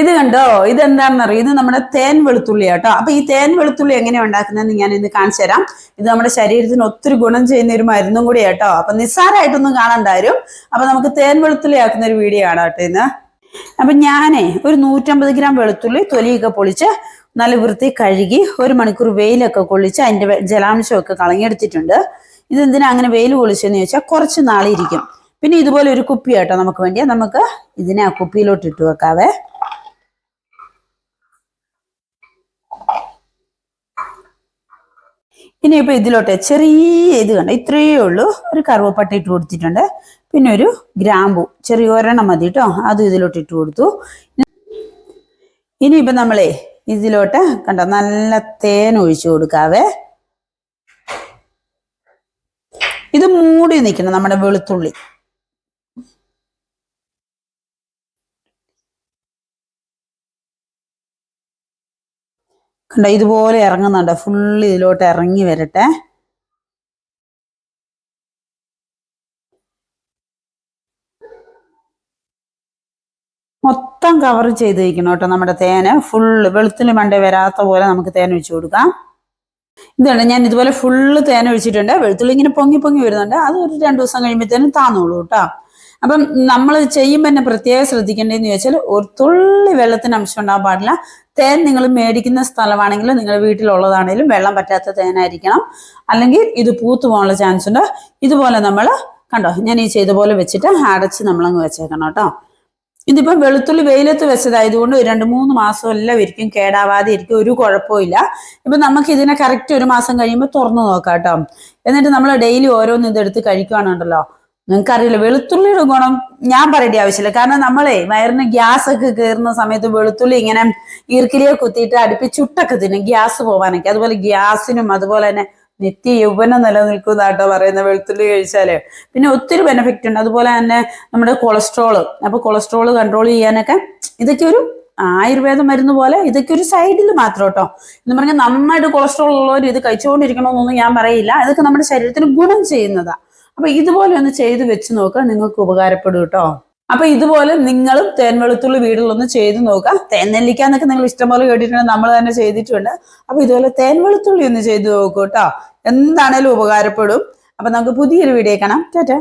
ഇത് കണ്ടോ? ഇത് എന്താണെന്നറിയോ ഇത് നമ്മുടെ തേൻ വെളുത്തുള്ളി കേട്ടോ അപ്പൊ ഈ തേൻ വെളുത്തുള്ളി എങ്ങനെ ഉണ്ടാക്കുന്നതെന്ന് ഞാൻ ഇന്ന് കാണിച്ചു തരാം. ഇത് നമ്മുടെ ശരീരത്തിന് ഒത്തിരി ഗുണം ചെയ്യുന്ന ഒരു മരുന്നും കൂടി കേട്ടോ അപ്പൊ നിസ്സാരമായിട്ടൊന്നും കാണണ്ടാരും അപ്പൊ നമുക്ക് തേൻ വെളുത്തുള്ളി ആക്കുന്ന ഒരു വീഡിയോ ആണ് കേട്ടോ ഇന്ന്. അപ്പൊ ഞാനേ ഒരു നൂറ്റമ്പത് ഗ്രാം വെളുത്തുള്ളി തൊലിയൊക്കെ പൊളിച്ച് നല്ല വൃത്തി കഴുകി ഒരു മണിക്കൂർ വെയിലൊക്കെ കൊള്ളിച്ച് അതിന്റെ ജലാംശമൊക്കെ കളഞ്ഞെടുത്തിട്ടുണ്ട്. ഇത് എന്തിനാ അങ്ങനെ വെയിൽ കൊള്ളിച്ചെന്ന് ചോദിച്ചാൽ കുറച്ച് നാളിരിക്കും. പിന്നെ ഇതുപോലെ ഒരു കുപ്പി കേട്ടോ നമുക്ക് വേണ്ടിയാ. നമുക്ക് ഇതിനെ ആ കുപ്പിയിലോട്ട് ഇട്ട് വെക്കാവേ. ഇനി ഇപ്പൊ ഇതിലോട്ട് ചെറിയ ഇത് കണ്ട? ഇത്രയേ ഉള്ളൂ. ഒരു കറുവപ്പട്ട ഇട്ട് കൊടുത്തിട്ടുണ്ട്. പിന്നെ ഒരു ഗ്രാമ്പു ചെറിയ ഒരെണ്ണം മതി കേട്ടോ. അത് ഇതിലോട്ട് ഇട്ട് കൊടുത്തു. ഇനി ഇപ്പൊ നമ്മളെ ഇതിലോട്ട് കണ്ട? നല്ല തേൻ ഒഴിച്ചു കൊടുക്കാവേ. ഇത് മൂടി നിൽക്കണം നമ്മുടെ വെളുത്തുള്ളി. കണ്ടോ ഇതുപോലെ ഇറങ്ങുന്നുണ്ട്. ഫുള്ള് ഇതിലോട്ട് ഇറങ്ങി വരട്ടെ. മൊത്തം കവർ ചെയ്ത് വയ്ക്കണം കേട്ടോ നമ്മുടെ തേന്. ഫുള്ള് വെളുത്തുള്ളി മണ്ടേ വരാത്ത പോലെ നമുക്ക് തേൻ ഒഴിച്ചു കൊടുക്കാം. ഇതാണ് ഞാൻ ഇതുപോലെ ഫുള്ള് തേൻ ഒഴിച്ചിട്ടുണ്ട്. വെളുത്തുള്ളി ഇങ്ങനെ പൊങ്ങി പൊങ്ങി വരുന്നുണ്ട്. അത് ഒരു രണ്ടു ദിവസം കഴിയുമ്പോഴത്തേനും താന്നോളൂ കേട്ടോ. അപ്പം നമ്മൾ ചെയ്യുമ്പോൾ തന്നെ പ്രത്യേകം ശ്രദ്ധിക്കേണ്ടതെന്ന് ചോദിച്ചാൽ ഒരു തുള്ളി വെള്ളത്തിന് അംശം ഉണ്ടാകാൻ പാടില്ല. തേൻ നിങ്ങൾ മേടിക്കുന്ന സ്ഥലമാണെങ്കിലും നിങ്ങൾ വീട്ടിലുള്ളതാണെങ്കിലും വെള്ളം പറ്റാത്ത തേനായിരിക്കണം. അല്ലെങ്കിൽ ഇത് പൂത്തു പോകാനുള്ള ചാൻസ് ഉണ്ട്. ഇതുപോലെ നമ്മൾ കണ്ടോ ഞാൻ ഈ ചെയ്ത പോലെ വെച്ചിട്ട് അടച്ച് നമ്മളങ്ങ് വെച്ചേക്കണം കേട്ടോ. ഇതിപ്പം വെളുത്തുള്ളി വെയിലത്ത് വെച്ചതായതുകൊണ്ട് രണ്ട് മൂന്ന് മാസം എല്ലാം ഇരിക്കും കേടാവാതെ ഇരിക്കും ഒരു കുഴപ്പമില്ല ഇപ്പം നമുക്ക് ഇതിനെ കറക്റ്റ് ഒരു മാസം കഴിയുമ്പോൾ തുറന്നു നോക്കാം കേട്ടോ. എന്നിട്ട് നമ്മൾ ഡെയിലി ഓരോന്ന് ഇതെടുത്ത് കഴിക്കുകയാണുണ്ടല്ലോ നിങ്ങൾക്കറിയില്ല വെളുത്തുള്ളിയുടെ ഗുണം ഞാൻ പറയേണ്ട ആവശ്യമില്ല. കാരണം നമ്മളെ വയറിന് ഗ്യാസ് ഒക്കെ കയറുന്ന സമയത്ത് വെളുത്തുള്ളി ഇങ്ങനെ ഈർക്കിലിയെ കുത്തിയിട്ട് അടുപ്പിച്ചുട്ടൊക്കെ തിന്നും. ഗ്യാസ് പോവാനൊക്കെ. അതുപോലെ ഗ്യാസിനും അതുപോലെ തന്നെ നിത്യ യൗവനം നിലനിൽക്കുന്നതാട്ടോ പറയുന്ന വെളുത്തുള്ളി കഴിച്ചാൽ. പിന്നെ ഒത്തിരി ബെനിഫിറ്റ് ഉണ്ട്. അതുപോലെ തന്നെ നമ്മുടെ കൊളസ്ട്രോൾ അപ്പൊ കൊളസ്ട്രോൾ കൺട്രോൾ ചെയ്യാനൊക്കെ ഇതൊക്കെ ഒരു ആയുർവേദ മരുന്ന് പോലെ ഇതൊക്കെ ഒരു സൈഡിൽ മാത്രം കേട്ടോ എന്ന് പറഞ്ഞാൽ നന്നായിട്ട് കൊളസ്ട്രോൾ ഉള്ളവർ ഇത് കഴിച്ചുകൊണ്ടിരിക്കണമെന്നൊന്നും ഞാൻ പറയില്ല. ഇതൊക്കെ നമ്മുടെ ശരീരത്തിന് ഗുണം ചെയ്യുന്നതാ. അപ്പൊ ഇതുപോലെ ഒന്ന് ചെയ്ത് വെച്ച് നോക്കുക നിങ്ങൾക്ക് ഉപകാരപ്പെടും കേട്ടോ. അപ്പൊ ഇതുപോലെ നിങ്ങളും തേൻ വെളുത്തുള്ളി വീടുകളൊന്ന് ചെയ്ത് നോക്കുക. തേൻ നെല്ലിക്കാന്നൊക്കെ നിങ്ങൾ ഇഷ്ടംപോലെ കേട്ടിട്ടുണ്ട് നമ്മൾ തന്നെ ചെയ്തിട്ടുണ്ട്. അപ്പൊ ഇതുപോലെ തേൻ വെളുത്തുള്ളി ഒന്ന് ചെയ്ത് നോക്കൂ കേട്ടോ. എന്താണേലും ഉപകാരപ്പെടും. അപ്പൊ നമുക്ക് പുതിയൊരു വീഡിയോ കാണാം. ടാറ്റാ.